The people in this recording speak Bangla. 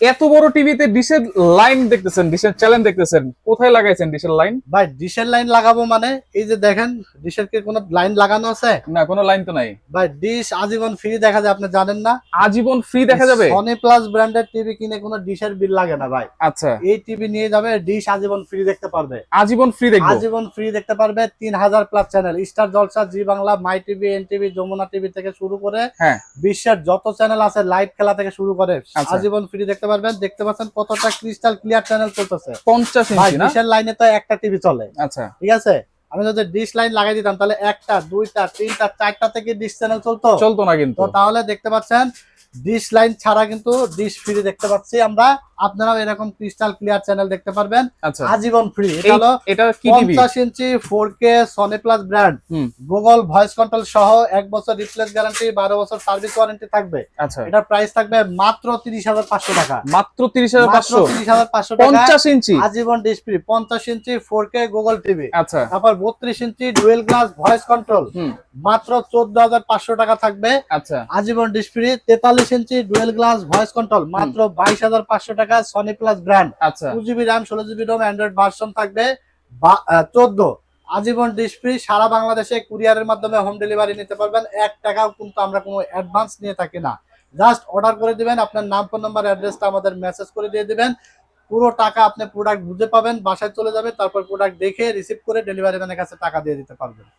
এত বড় টিভিতে ডিশের লাইন দেখতেছেন ডিশের চ্যানেল দেখতেছেন কোথায় লাগাইছেন ডিশের লাইন ভাই ডিশের লাইন লাগাবো মানে এই যে দেখেন ডিশের কি কোনো লাইন লাগানো আছে? না কোনো লাইন তো নাই। ভাই ডিশ আজীবন ফ্রি দেখা যায় আপনি জানেন না? আজীবন ফ্রি দেখা যাবে? সনি প্লাস ব্র্যান্ডের টিভি কিনে কোনো ডিশের বিল লাগে না ভাই। আচ্ছা। এই টিভি নিয়ে যাবে ডিশ আজীবন ফ্রি দেখতে পারবে। আজীবন ফ্রি দেখব। আজীবন ফ্রি দেখতে পারবে তিন হাজার plus channel star Jalsha Zee Bangla my TV N TV Jamuna TV থেকে শুরু করে হ্যাঁ। বিশ্বের যত চ্যানেল আছে লাইভ খেলা থেকে শুরু করে আচ্ছা। আজীবন ফ্রি দেখতে পারবেন দেখতে পাচ্ছেন কতটা ক্রিস্টাল ক্লিয়ার চ্যানেল চলতেছে। পঞ্চাশ ডিশের লাইনে তো একটা টিভি চলে। আচ্ছা। ঠিক আছে? আমি যদি ডিশ লাইন লাগাই দিতাম তাহলে একটা দুইটা তিনটা চারটা থেকে ডিশ চ্যানেল চলতো। চলতো না কিন্তু। তাহলে দেখতে পাচ্ছেন ডিশ লাইন ছাড়া কিন্তু ডিশ ফ্রি দেখতে পাচ্ছি আমরা। আপনারাও এরকম ক্রিস্টাল ক্লিয়ার চ্যানেল দেখতে পারবেন। আচ্ছা। আজীবন ফ্রি এটা হলো কি টিভি পঞ্চাশ ইঞ্চি four K Sony plus brand Google voice control সহ এক বছর রিপ্লেস গ্যারান্টি বারো বছর সার্ভিস ওয়ারেন্টি থাকবে। আচ্ছা। এটার প্রাইস থাকবে মাত্র তিরিশ হাজার পাঁচশো টাকা। মাত্র তিরিশ হাজার পাঁচশো? তিরিশ হাজার পাঁচশো পঞ্চাশ ইঞ্চি? আজীবন ফ্রি পঞ্চাশ ইঞ্চি ফোর কে গুগল টিভি আচ্ছা। তারপর বত্রিশ ইঞ্চি ডুয়েল গ্লাস ভয়েস কন্ট্রোল মাত্র চোদ্দ হাজার পাঁচশো টাকা থাকবে। আচ্ছা। আজীবন ফ্রি তেতাল্লিশ ইঞ্চি ডুয়েল গ্লাস ভয়েস কন্ট্রোল মাত্র বাইশ হাজার পাঁচশো টাকা সনি প্লাস ব্র্যান্ড আচ্ছা। টু জিবি র্যাম ষোলো জিবি রোম অ্যান্ড্রয়েড ভার্সন থাকবে। চোদ্দ। আজীবন ফ্রি সারা বাংলাদেশে কুরিয়ারের মাধ্যমে হোম ডেলিভারি নিতে পারবেন। এক টাকাও কিন্তু আমরা কোনো অ্যাডভান্স নিয়ে থাকি না। জাস্ট অর্ডার করে দিবেন আপনার নাম ফোন নাম্বার অ্যাড্রেসটা আমাদের মেসেজ করে দিয়ে দিবেন। পুরো টাকা আপনি প্রোডাক্ট বুঝে পাবেন বাসায় চলে যাবে তারপর প্রোডাক্ট দেখে রিসিভ করে ডেলিভারি ম্যানের কাছে টাকা দিয়ে দিতে পারবেন।